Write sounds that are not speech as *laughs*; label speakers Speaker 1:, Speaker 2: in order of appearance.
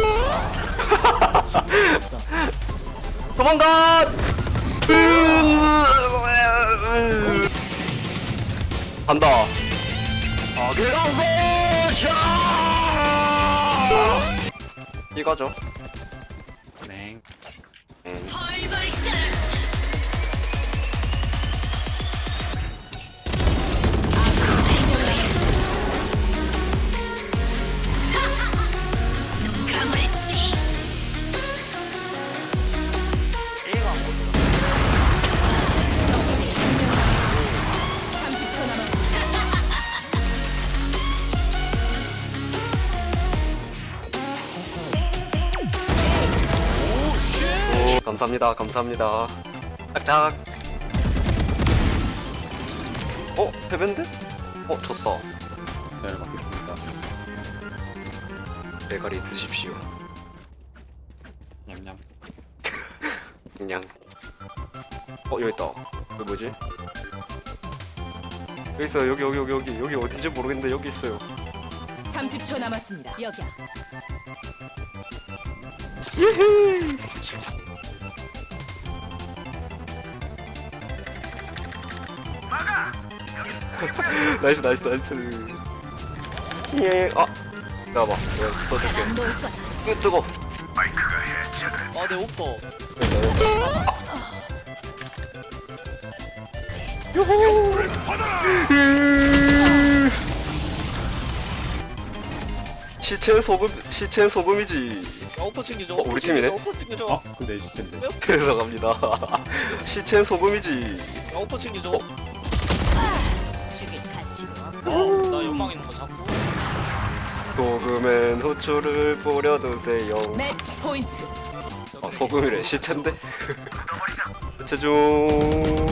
Speaker 1: *laughs* 도망가! 간다. 아기랑소샤! 이거죠.
Speaker 2: 네.
Speaker 1: 음. 감사합니다. 감사합니다. 짝짝. 어, 패밴드? 어, 좋다.
Speaker 2: 잘 먹겠습니다.
Speaker 1: 대가리 드십시오.
Speaker 2: 냠냠.
Speaker 1: 그냥. 어, 여기 있다. 여기 뭐지? 여기 있어요. 여기, 여기, 여기, 여기. 여기 어딘지 모르겠는데 여기 있어요.
Speaker 3: 30초 남았습니다. 여기야. *laughs*
Speaker 1: 나이스, 나이스, 나이스. 예, 아. 나봐. 내가 터질게.
Speaker 3: 잘안 놓을 거야.
Speaker 1: 으, 뜨거.
Speaker 4: 아, 내 오퍼.
Speaker 1: 시체는 소금, 시체는 소금이지.
Speaker 4: 야, 오퍼 챙겨줘.
Speaker 1: 어, 우리 팀이네?
Speaker 4: 오퍼 챙겨줘. *laughs*
Speaker 2: 어? 근데 시체인데.
Speaker 1: 죄송합니다. 시체는 소금이지.
Speaker 4: 야, 오퍼 챙겨줘.
Speaker 3: 죽일 가치도 없고.
Speaker 4: 어, 나 연막 있는 거 잡고.
Speaker 1: 소금엔 후추를 뿌려 드세요.
Speaker 3: 매치 포인트.
Speaker 1: 아, 소금이래. 시체인데. 제중.